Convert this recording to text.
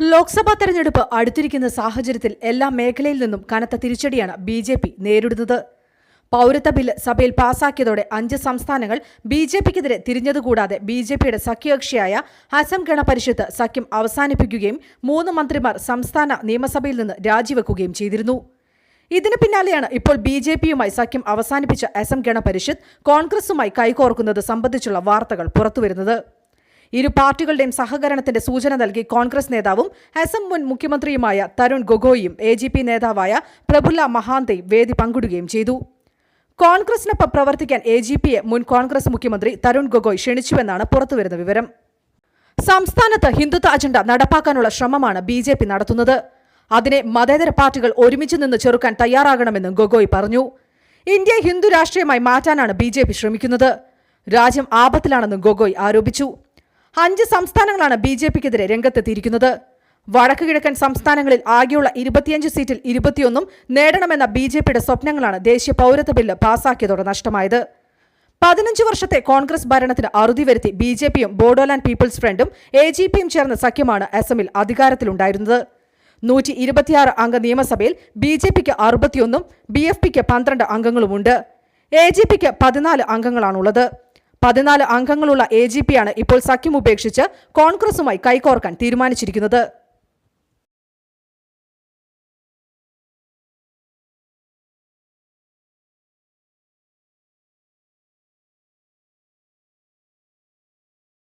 ലോക്സഭാ തെരഞ്ഞെടുപ്പ് അടുത്തിരിക്കുന്ന സാഹചര്യത്തിൽ എല്ലാ മേഖലയിൽ നിന്നും കനത്ത തിരിച്ചടിയാണ് ബി ജെ പി നേരിടുന്നത്. പൗരത്വ ബില്ല് സഭയിൽ പാസാക്കിയതോടെ അഞ്ച് സംസ്ഥാനങ്ങൾ ബി ജെ പിക്കെതിരെ തിരിഞ്ഞതുകൂടാതെ ബി ജെ പിയുടെ സഖ്യകക്ഷിയായ അസം ഗണപരിഷത്ത് സഖ്യം അവസാനിപ്പിക്കുകയും മൂന്ന് മന്ത്രിമാർ സംസ്ഥാന നിയമസഭയിൽ നിന്ന് രാജിവെക്കുകയും ചെയ്തിരുന്നു. ഇതിന് പിന്നാലെയാണ് ഇപ്പോൾ ബി ജെ പിയുമായി സഖ്യം അവസാനിപ്പിച്ച അസം ഗണപരിഷത്ത് കോൺഗ്രസുമായി കൈകോർക്കുന്നത് സംബന്ധിച്ചുള്ള വാർത്തകൾ പുറത്തുവരുന്നത്. ഇരു പാർട്ടികളുടെയും സഹകരണത്തിന്റെ സൂചന നൽകി കോൺഗ്രസ് നേതാവും അസം മുൻ മുഖ്യമന്ത്രിയുമായ തരുൺ ഗൊഗോയും എ ജി പി നേതാവായ പ്രഫുല്ല മഹാന്തയും വേദി പങ്കിടുകയും ചെയ്തു. കോൺഗ്രസിനൊപ്പം പ്രവർത്തിക്കാൻ എ ജി പിയെ മുൻ കോൺഗ്രസ് മുഖ്യമന്ത്രി തരുൺ ഗൊഗോയ് ക്ഷണിച്ചുവെന്നാണ് പുറത്തുവരുന്ന വിവരം. സംസ്ഥാനത്ത് ഹിന്ദുത്വ അജണ്ട നടപ്പാക്കാനുള്ള ശ്രമമാണ് ബി ജെ പി നടത്തുന്നത്. അതിനെ മതേതര പാർട്ടികൾ ഒരുമിച്ച് നിന്ന് ചെറുക്കാൻ തയ്യാറാകണമെന്നും ഗൊഗോയ് പറഞ്ഞു. ഇന്ത്യ ഹിന്ദു രാഷ്ട്രീയമായി മാറ്റാനാണ് ബി ശ്രമിക്കുന്നത്. രാജ്യം ആപത്തിലാണെന്നും ഗൊഗോയ് ആരോപിച്ചു. അഞ്ച് സംസ്ഥാനങ്ങളാണ് ബി ജെ പിക്കെതിരെ രംഗത്തെത്തിയിരിക്കുന്നത്. വടക്ക് കിഴക്കൻ സംസ്ഥാനങ്ങളിൽ ആകെയുള്ള ഇരുപത്തിയഞ്ച് സീറ്റിൽ ഇരുപത്തിയൊന്നും നേടണമെന്ന ബി ജെ പിയുടെ സ്വപ്നങ്ങളാണ് ദേശീയ പൗരത്വ ബില്ല് പാസാക്കിയതോടെ നഷ്ടമായത്. പതിനഞ്ച് വർഷത്തെ കോൺഗ്രസ് ഭരണത്തിന് അറുതി വരുത്തി ബി ജെ പിയും ബോഡോലാൻഡ് പീപ്പിൾസ് ഫ്രണ്ടും എ ജി പിയും ചേർന്ന സഖ്യമാണ് അസമിൽ അധികാരത്തിലുണ്ടായിരുന്നത്. നൂറ്റി ഇരുപത്തിയാറ് അംഗ നിയമസഭയിൽ ബി ജെ പിക്ക് അറുപത്തിയൊന്നും ബി എഫ് പിക്ക് പന്ത്രണ്ട് അംഗങ്ങളുമുണ്ട്. എ ജി പിക്ക് പതിനാല് അംഗങ്ങളാണുള്ളത്. പതിനാല് അംഗങ്ങളുള്ള എ ജി പിയാണ് ഇപ്പോൾ സഖ്യം ഉപേക്ഷിച്ച് കോൺഗ്രസുമായി കൈകോർക്കാൻ തീരുമാനിച്ചിരിക്കുന്നത്.